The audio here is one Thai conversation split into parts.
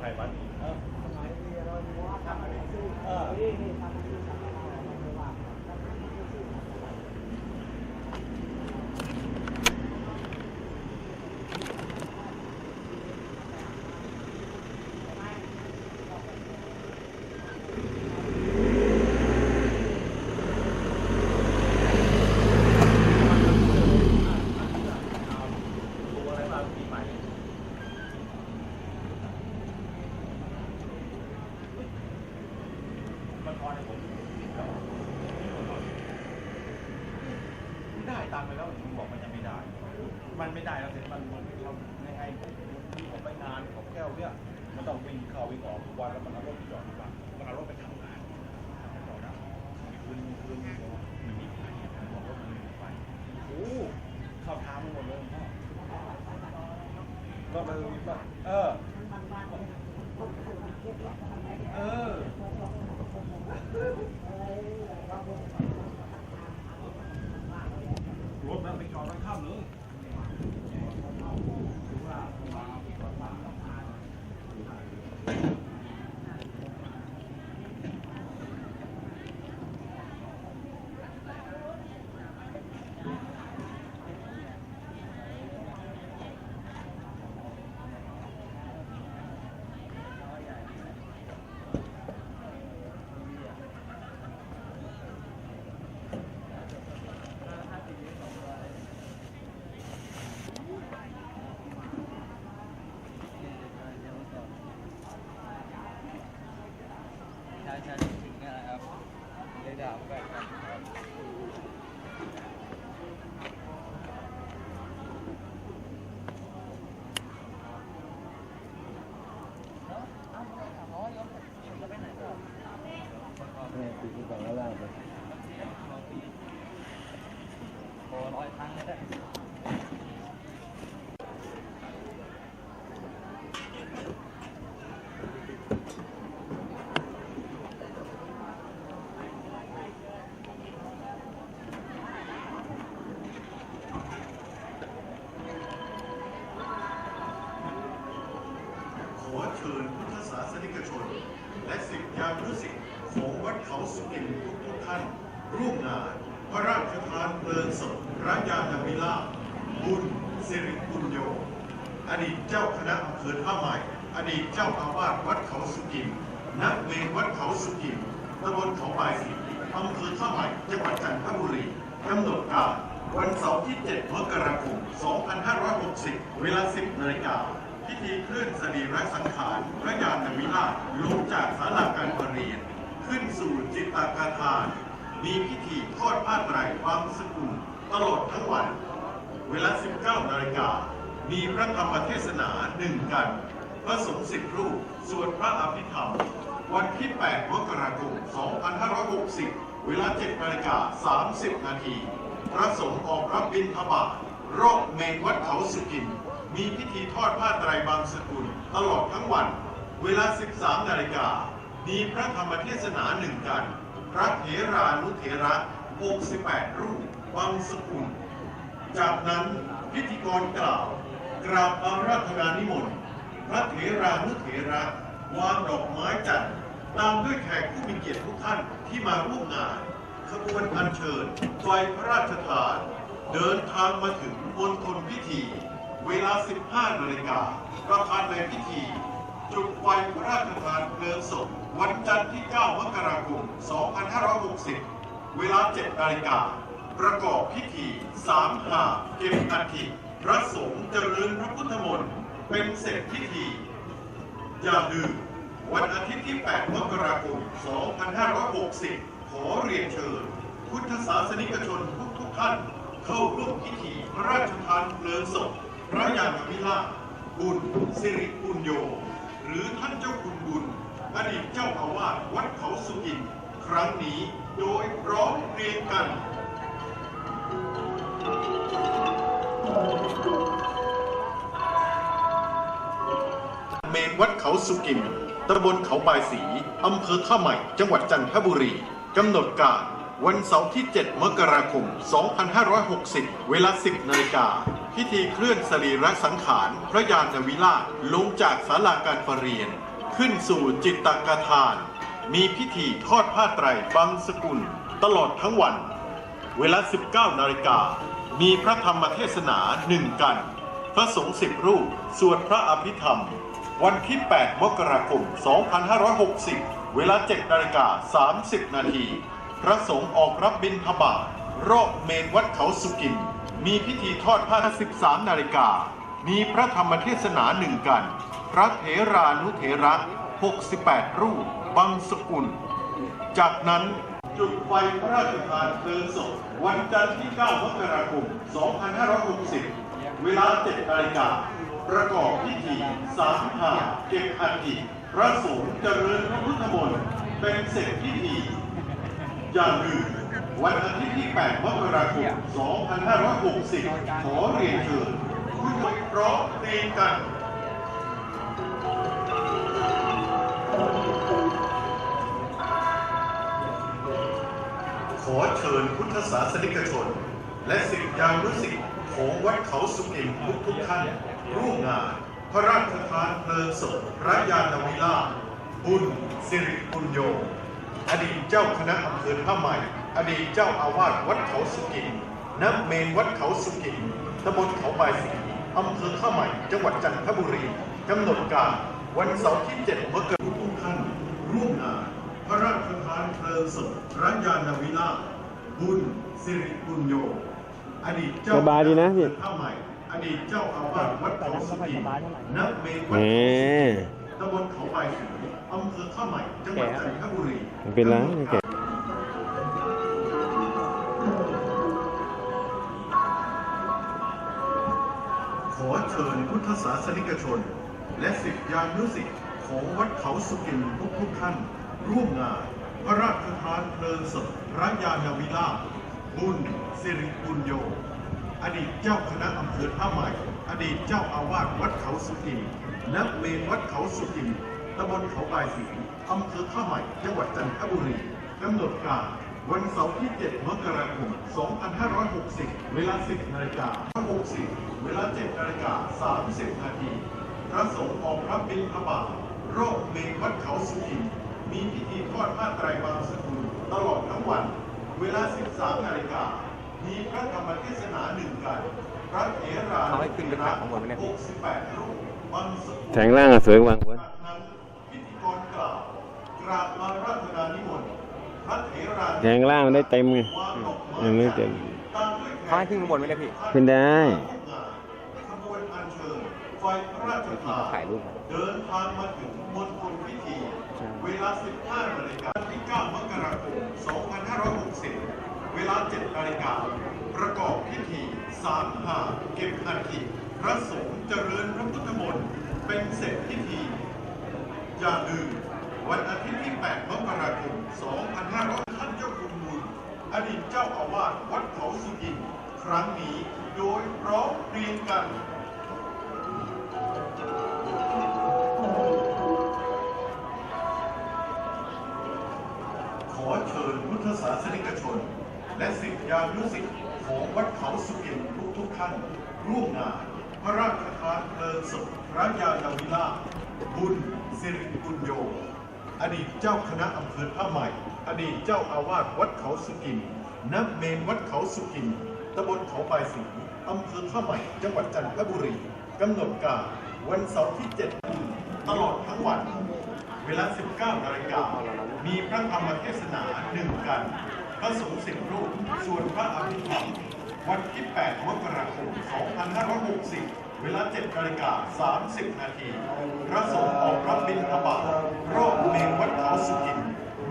ให้มันอีกเออ เออ ดูอะไรมาปีใหม่มันพอให้ผมได้ตามไปแล้วผมบอกมันยังไม่ได้ มันไม่ได้แล้วเสร็จมันมันเราในไอ้ที่ผมไปงานของแก้วเนี่ยมันต้องวิ่งเข้าวิ่งออกทุกวันแล้วมันเอารถไปจอดที่บ้านมันเอารถไปทำงานจอดได้คืนคืนมันมีไฟบอกว่ามันมีไฟโอ้เข้าทางมันหมดเลยพ่อ ก็มาดูป่ะเออ เออ รถนั้นไปจอดไว้ข้ามเลย ใช่ใช่ถึงนี่แหละครับเลยด่าไปครับ เนี่ยตีที่ฝั่งข้างล่างไปโอ้ร้อยครั้งได้ขอเชิญพุทธศาสนิกชน และศิษยานุศิษย์ ของวัดเขาสุกินทุกทุกท่าน ร่วมงานพระราชทานเพลิงศพพระยาณวิลาบุญสิริบุญโย อดีตเจ้าคณะอำเภอท่าใหม่ อดีตเจ้าอาวาสวัดเขาสุกินนักเวรวัดเขาสุกินตำบลเขาปลายสีอำเภอท่าใหม่จังหวัดจันทบุรีกำหนดการวันเสาร์ที่ 7 มกราคม 2560 เวลา 10นาฬิกาพิธีเคลื่อนสรีระสังขาร พระยานวิราชลงจากศาลาการประเรียน ขึ้นสู่จิตตากาทานมีพิธีทอดผ้าไตรบางสกุลตลอดทั้งวัน เวลา 19 นาฬิกา มีพระธรรมเทศนาหนึ่งกัน พระสงฆ์สิบรูปสวดพระอภิธรรม วันที่ 8 มกราคม 2560 เวลา 7 นาฬิกา 30 นาที พระสงฆ์ออกรับบิณฑบาตรอบเมนวัดเขาสุกิน มีพิธีทอดผ้าไตรบางสกุลตลอดทั้งวัน เวลา 13 นาฬิกา มีพระธรรมเทศนาหนึ่งกัน พระเถรานุเถระ68 รูปบางสกุล จากนั้นพิธีกรกล่าว กราบอาราธนานิมนต์ พระเถรานุเถระวางดอกไม้จันทร์ตามด้วยแขกผู้มีเกียรติทุกท่านที่มาร่วมงานขบวนอัญเชิญไฟพระราชทาน เดินทางมาถึงมณฑลพิธี เวลา 15นาฬิกาประธานในพิธี จุดไฟพระราชทานเพลิงศพ วันจันทร์ที่ 9 มกราคม 2560 เวลา 7 นาฬิกา ประกอบพิธีสามหาเก็บอัฐิพระสงฆ์เจริญพระพุทธมนต์เป็นเสร็จพิธี อย่าลืมวันอาทิตย์ที่ 8 มกราคม 2560 ขอเรียนเชิญ พุทธศาสนิกชนทุกทุกท่าน เข้าร่วมพิธีพระราชทานเพลิงศพพระยานวิลาบุญสิริปุญโย หรือท่านเจ้าคุณบุญ อดีตเจ้าอาวาสวัดเขาสุกิน ครั้งนี้โดยพร้อมเรียงกัน เมนวัดเขาสุกินตำบลเขาบายสีอำเภอท่าใหม่ จังหวัดจันทบุรี กำหนดการวันเสาร์ที่ 7 มกราคม 2560 เวลา 10 นาฬิกา พิธีเคลื่อนสรีระสังขาร พระยานวิราชลงจากศาลาการประเรียน ขึ้นสู่จิตตกทาน มีพิธีทอดผ้าไตรบังสกุลตลอดทั้งวัน เวลา 19 นาฬิกา มีพระธรรมเทศนาหนึ่งกัน พระสงฆ์สิบรูป สวดพระอภิธรรม วันที่ 8 มกราคม 2560 เวลา 7 นาฬิกา 30 นาที พระสงฆ์ออกรับบิณฑบาตรอบเมนวัดเขาสุกิน มีพิธีทอดผ้า 13 นาฬิกา มีพระธรรมเทศนาหนึ่งกัน พระเถรานุเถระ 68 รูปบังสกุล จากนั้นจุดไฟพระราชทานเพลิงศพวันจันทร์ที่ 9 มกราคม 2560 เวลา 7นาฬิกา ประกอบพิธีสามหาเก็บอัฐิพระสงฆ์เจริญพระพุทธมนต์เป็นเสร็จพิธี อย่างหนึ่งวันอาทิตย์ที่ 8 มกราคม 2560 ขอเรียนเชิญผู้ชมพร้อมตีกัน อเชิญพุทธศาสนิกชน และศิษยานุศิษย์ของวัดเขาสุกิมทุกทุกท่านร่วมงาน พระราชทานเพลิงศพพระยานวิลาบุญสิริปุญโย อดีตเจ้าคณะอำเภอท่าใหม่ อดีตเจ้าอาวาสวัดเขาสุกิมณเมนวัดเขาสุกิมตำบลเขาบายสีอำเภอท่าใหม่ จังหวัดจันทบุรีกำหนดการวันเสาร์ที่ 7 มกราคมทุกท่านร่วมงาน ระราชทานเพลิงศพพระยานวิลาศบุญสิริปุญโย อดีตเจ้าสบายดีนะพี่ท่าใหม่อดีตเจ้าอาวาสวัดเขาสุกิมณเมนแหวัดมเขาสุกิมตำบลเขาใบายสีอำเภอข้าวใหม่จังหวัดจันทบุรีไม่เป็นไรไม่แก่ขอเชิญพุทธศาสนิกชน และศิษยานุศิษย์ของวัดเขาสุกินทุกทุกๆท่าน ร่วมงานพระราชทานเพลิงศพพระยานวิลาบุญสิริปุญโย อดีตเจ้าคณะอำเภอท่าใหม่ อดีตเจ้าอาวาสวัดเขาสุกินณเมนวัดเขาสุกินตำบลเขาบายสีอำเภอท่าใหม่จังหวัดจันทบุรีกำหนดการวันเสาร์ที่ 7 มกราคม 2560 เวลา 10 นาฬิกา60 เวลา 7 นาฬิกา 30 นาที พระสงฆ์ออกรับบิณฑบาตรอบเมนวัดเขาสุกิน มีพิธีทอดผ้าไตรบางสกุลตลอดทั้งวัน เวลา 13 นาฬิกา มีพระธรรมเทศนาหนึ่งกันพระเถราเขาให้ขึ้นไปกราบข้างบนไหมเนี่ย 68รูปบางสกุลแทงล่างอะสวยกว่าบนจากนั้นพิธีกรกล่าวกราบมาราธนานิมนต์พระเถราแทงล่างมันได้เต็มไงยังไม่เต็ม ตามด้วยแขเขาให้ขึ้นข้างบนไหมเนี่ยพี่ ขึ้นได้ ขบวนอัญเชิญไฟพระราชทาถ่ายรูป เดินทางมาถึงมณฑลพิธี เวลา 15นาฬิกาที่ 9 มกราคม 2560 เวลา 7 นาฬิกา ประกอบพิธีสามหาเก็บอัฐิพระสงฆ์เจริญพระพุทธมนต์เป็นเสร็จพิธี อย่าลืมวันอาทิตย์ที่ 8 มกราคม 2500ท่านเจ้าคุณบุญอดีตเจ้าอาวาสวัดเขาสุกิน ครั้งนี้โดยร้อมเรียงกัน พุทธศาสนิกชน และศิษยานุศิษย์ของวัดเขาสุกินทุกทุกๆท่านร่วมงาน พระราชทานเพลิงศพพระยานวิลาบุญสิริปุญโยอดีตเจ้าคณะอำเภอท่าใหม่ อดีตเจ้าอาวาสวัดเขาสุกินณเมนวัดเขาสุกินตำบลเขาบายสีอำเภอท่าใหม่ จังหวัดจันทบุรีกำหนดการวันเสาร์ที่ 7 ตลอดทั้งวัน วลา 19นาฬิกา มีพระธรรมเทศนาหนึ่งกัน พระสงฆ์สิบรูปส่วนพระอภิธรรม วันที่ 8 มกราคม 2560 เวลา 7นาฬิกา 30 นาที พระสงฆ์ออกรับบิณฑบาตรอบเมนวัดเขาสุกิน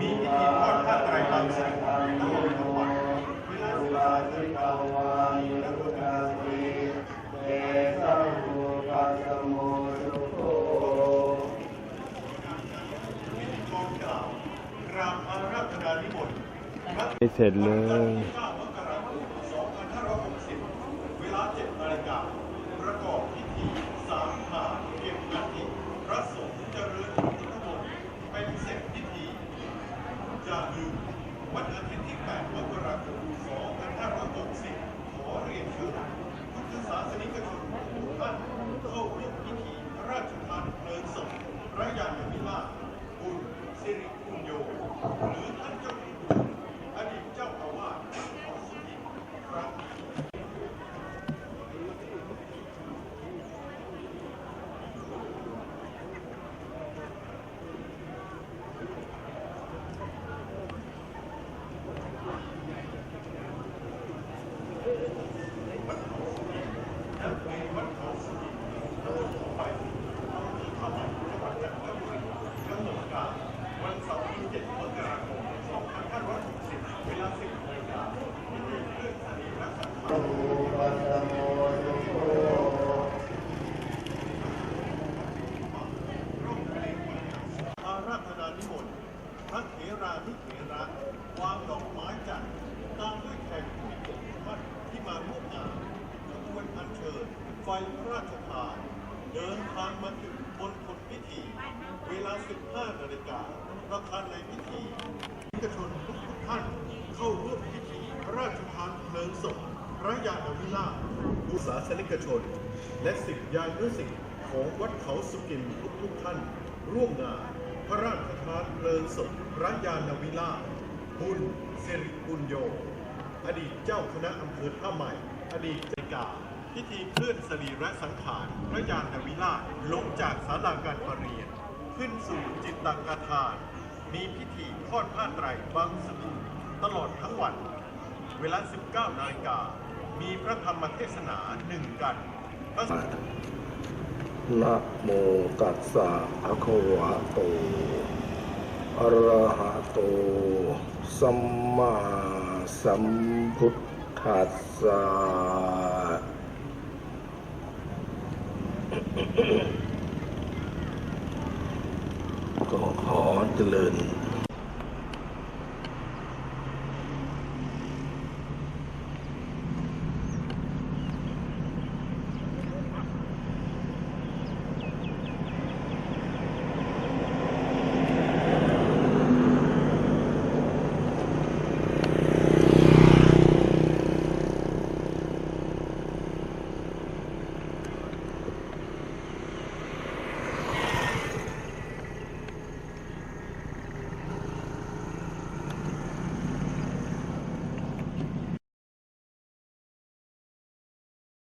มีพิธีทอดผ้าไตรบางสกุลตลอดทั้งวันเวลา15นาฬิกา ร็จเลย ประธานในพิธีเอกชนทุกทุกท่านเข้าร่วมพิธีพระราชทานเพลิงศพพระยาณวิลาศอุสาสนิกชน และสิทธิยานุสิทธิ์ของวัดเขาสุกินทุกทุกท่าน ร่วมงานพระราชทานเพลิงศพพระยาณวิลาบุญสิริปุญโย อดีตเจ้าคณะอำเภอท่าใหม่ อดีตใจกาพิธีเคลื่อนสรีระสังขารพระยานวิลาลงจากศาลาการประเรียน ขึ้นสู่จิตตังกทาน มีพิธีทอดผ้าไตรบางสกุลตลอดทั้งวัน เวลา 19 นาฬิกา มีพระธรรมเทศนาหนึ่งกันพระนะโมตัสสะภะคะวะโต อะระหะโต สัมมาสัมพุทธัสสะ ก็ขอเจริญ